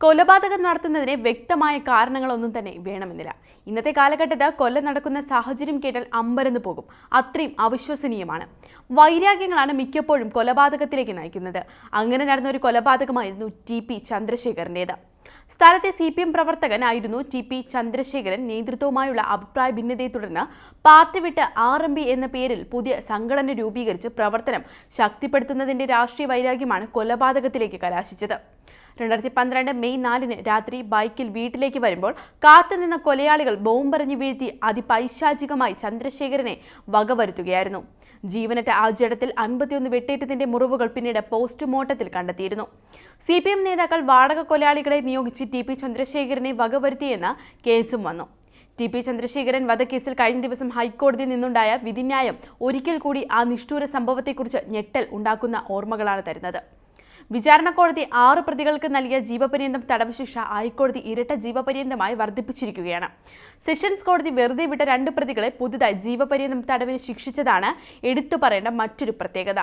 കൊലപാതകം നടത്തുന്നതിന് വ്യക്തമായ കാരണങ്ങളൊന്നും തന്നെ വേണമെന്നില്ല. ഇന്നത്തെ കാലഘട്ടത്ത് കൊല നടക്കുന്ന സാഹചര്യം കേട്ടാൽ അമ്പരന്ന് പോകും. അത്രയും അവിശ്വസനീയമാണ്. വൈരാഗ്യങ്ങളാണ് മിക്കപ്പോഴും കൊലപാതകത്തിലേക്ക് നയിക്കുന്നത്. അങ്ങനെ നടന്ന ഒരു കൊലപാതകമായിരുന്നു ടി പി ചന്ദ്രശേഖരന്റേത്. സ്ഥലത്തെ സി പി എം പ്രവർത്തകനായിരുന്നു ടി പി ചന്ദ്രശേഖരൻ. നേതൃത്വവുമായുള്ള അഭിപ്രായ ഭിന്നതയെ തുടർന്ന് പാർട്ടി വിട്ട് ആർ എം പി എന്ന പേരിൽ പുതിയ സംഘടന രൂപീകരിച്ച് പ്രവർത്തനം ശക്തിപ്പെടുത്തുന്നതിന്റെ രാഷ്ട്രീയ വൈരാഗ്യമാണ് കൊലപാതകത്തിലേക്ക് കലാശിച്ചത്. രണ്ടായിരത്തി പന്ത്രണ്ട് മെയ് നാലിന് രാത്രി ബൈക്കിൽ വീട്ടിലേക്ക് വരുമ്പോൾ കാത്തുനിന്ന കൊലയാളികൾ ബോംബെറിഞ്ഞ് വീഴ്ത്തി അതിപൈശാചികമായി ചന്ദ്രശേഖരനെ വകവരുത്തുകയായിരുന്നു. ജീവനറ്റ ആ ജഡത്തിൽ അൻപത്തിയൊന്ന് വെട്ടേറ്റത്തിന്റെ മുറിവുകൾ പിന്നീട് പോസ്റ്റ്മോർട്ടത്തിൽ കണ്ടെത്തിയിരുന്നു. സി പി എം നേതാക്കൾ വാടക കൊലയാളികളെ നിയോഗിച്ച് ടി പി ചന്ദ്രശേഖരനെ വകവരുത്തിയെന്ന കേസും വന്നു. ടി പി ചന്ദ്രശേഖരൻ വധക്കേസിൽ കഴിഞ്ഞ ദിവസം ഹൈക്കോടതിയിൽ നിന്നുണ്ടായ വിധിന്യായം ഒരിക്കൽ കൂടി ആ നിഷ്ഠൂര സംഭവത്തെക്കുറിച്ച് ഞെട്ടൽ ഉണ്ടാക്കുന്ന ഓർമ്മകളാണ് തരുന്നത്. വിചാരണ കോടതി ആറ് പ്രതികൾക്ക് നൽകിയ ജീവപര്യന്തം തടവ് ശിക്ഷ ഹൈക്കോടതി ഇരട്ട ജീവപര്യന്തമായി വർദ്ധിപ്പിച്ചിരിക്കുകയാണ്. സെഷൻസ് കോടതി വെറുതെ വിട്ട രണ്ട് പ്രതികളെ പുതുതായി ജീവപര്യന്തം തടവിന് ശിക്ഷിച്ചതാണ് എടുത്തു പറയേണ്ട മറ്റൊരു പ്രത്യേകത.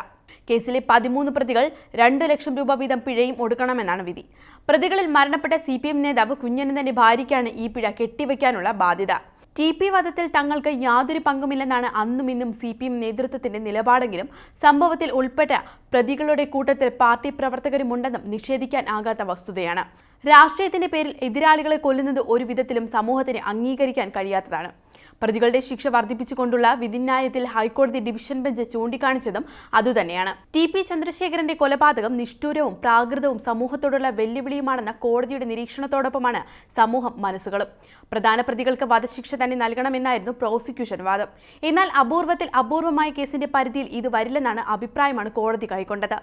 കേസിലെ പതിമൂന്ന് പ്രതികൾ രണ്ടു ലക്ഷം രൂപ വീതം പിഴയും ഒടുക്കണമെന്നാണ് വിധി. പ്രതികളിൽ മരണപ്പെട്ട സി നേതാവ് കുഞ്ഞനന്ദന്റെ ഭാര്യയ്ക്കാണ് ഈ പിഴ കെട്ടിവെക്കാനുള്ള ബാധ്യത. ടി പി വധത്തിൽ തങ്ങൾക്ക് യാതൊരു പങ്കുമില്ലെന്നാണ് അന്നും ഇന്നും സി പി എം നേതൃത്വത്തിന്റെ നിലപാടെങ്കിലും സംഭവത്തിൽ ഉൾപ്പെട്ട പ്രതികളുടെ കൂട്ടത്തിൽ പാർട്ടി പ്രവർത്തകരുമുണ്ടെന്നും നിഷേധിക്കാൻ ആകാത്ത വസ്തുതയാണ്. രാഷ്ട്രീയത്തിന്റെ പേരിൽ എതിരാളികളെ കൊല്ലുന്നത് ഒരു വിധത്തിലും സമൂഹത്തിന് അംഗീകരിക്കാൻ കഴിയാത്തതാണ്. പ്രതികളുടെ ശിക്ഷ വർദ്ധിപ്പിച്ചുകൊണ്ടുള്ള വിധിന്യായത്തിൽ ഹൈക്കോടതി ഡിവിഷൻ ബെഞ്ച് ചൂണ്ടിക്കാണിച്ചതും അതുതന്നെയാണ്. ടി പി ചന്ദ്രശേഖരന്റെ കൊലപാതകം നിഷ്ഠൂരവും പ്രാകൃതവും സമൂഹത്തോടുള്ള വെല്ലുവിളിയുമാണെന്ന കോടതിയുടെ നിരീക്ഷണത്തോടൊപ്പമാണ് സമൂഹം മനസ്സുകളും. പ്രധാന പ്രതികൾക്ക് വധശിക്ഷ തന്നെ നൽകണമെന്നായിരുന്നു പ്രോസിക്യൂഷൻ വാദം. എന്നാൽ അപൂർവത്തിൽ അപൂർവമായ കേസിന്റെ പരിധിയിൽ ഇത് വരില്ലെന്നാണ് അഭിപ്രായമാണ് കോടതി കൈക്കൊണ്ടത്.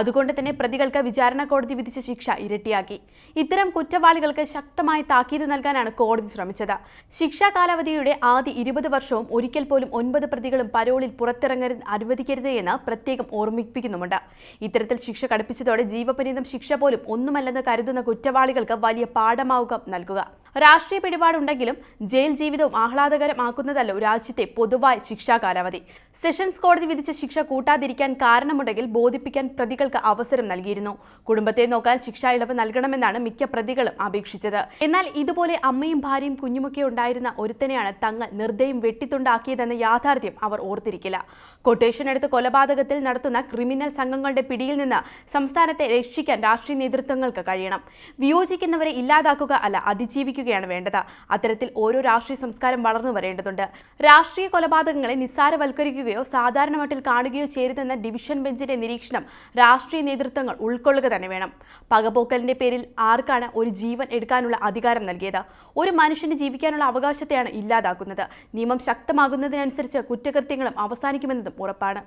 അതുകൊണ്ട് തന്നെ പ്രതികൾക്ക് വിചാരണ കോടതി വിധിച്ച ശിക്ഷ ഇരട്ടിയാക്കി. ഇത്തരം കുറ്റവാളികൾക്ക് ശക്തമായി താക്കീത് നൽകാനാണ് കോടതി ശ്രമിച്ചത്. ശിക്ഷാ കാലാവധിയുടെ ആദ്യ ഇരുപത് വർഷവും ഒരിക്കൽ പോലും ഒൻപത് പ്രതികളും പരോളിൽ പുറത്തിറങ്ങരുത് അനുവദിക്കരുത് എന്ന് പ്രത്യേകം ഓർമ്മിപ്പിക്കുന്നുമുണ്ട്. ഇത്തരത്തിൽ ശിക്ഷ കടുപ്പിച്ചതോടെ ജീവപര്യന്തം ശിക്ഷ പോലും ഒന്നുമല്ലെന്ന് കരുതുന്ന കുറ്റവാളികൾക്ക് വലിയ പാഠമാവുക നൽകുക. രാഷ്ട്രീയ പിടിപാടുണ്ടെങ്കിലും ജയിൽ ജീവിതവും ആഹ്ലാദകരമാക്കുന്നതല്ല രാജ്യത്തെ പൊതുവായ ശിക്ഷാ കാലാവധി. സെഷൻസ് കോടതി വിധിച്ച ശിക്ഷ കൂട്ടാതിരിക്കാൻ കാരണമുണ്ടെങ്കിൽ ബോധിപ്പിക്കാൻ പ്രതികൾക്ക് അവസരം നൽകിയിരുന്നു. കുടുംബത്തെ നോക്കാൻ ശിക്ഷാ ഇളവ് നൽകണമെന്നാണ് മിക്ക പ്രതികളും അപേക്ഷിച്ചത്. എന്നാൽ ഇതുപോലെ അമ്മയും ഭാര്യയും കുഞ്ഞുമൊക്കെ ഉണ്ടായിരുന്ന ഒരുത്തനെയാണ് തങ്ങൾ നിർദ്ദയം വെട്ടിത്തുണ്ടാക്കിയതെന്ന യാഥാർത്ഥ്യം അവർ ഓർത്തിരിക്കില്ല. കൊട്ടേഷൻ എടുത്ത് കൊലപാതകത്തിൽ നടത്തുന്ന ക്രിമിനൽ സംഘങ്ങളുടെ പിടിയിൽ നിന്ന് സംസ്ഥാനത്തെ രക്ഷിക്കാൻ രാഷ്ട്രീയ നേതൃത്വങ്ങൾക്ക് കഴിയണം. വിയോജിക്കുന്നവരെ ഇല്ലാതാക്കുക അല്ല അതിജീവിക്കുകയാണ് വേണ്ടത്. അത്തരത്തിൽ ഓരോ രാഷ്ട്രീയ സംസ്കാരം വളർന്നു വരേണ്ടതുണ്ട്. രാഷ്ട്രീയ കൊലപാതകങ്ങളെ നിസ്സാരവൽക്കരിക്കുകയോ സാധാരണ മട്ടിൽ കാണുകയോ ചെയ്യരുതെന്ന ഡിവിഷൻ ബെഞ്ചിന്റെ നിരീക്ഷണം രാഷ്ട്രീയ നേതൃത്വങ്ങൾ ഉൾക്കൊള്ളുക തന്നെ വേണം. പകപോക്കലിന്റെ പേരിൽ ആർക്കാണ് ഒരു ജീവൻ എടുക്കാനുള്ള അധികാരം നൽകിയത്? ഒരു മനുഷ്യന് ജീവിക്കാനുള്ള അവകാശത്തെയാണ് ഇല്ലാതാക്കുന്നത്. നിയമം ശക്തമാകുന്നതിനനുസരിച്ച് കുറ്റകൃത്യങ്ങളും അവസാനിക്കുമെന്നതും ഉറപ്പാണ്.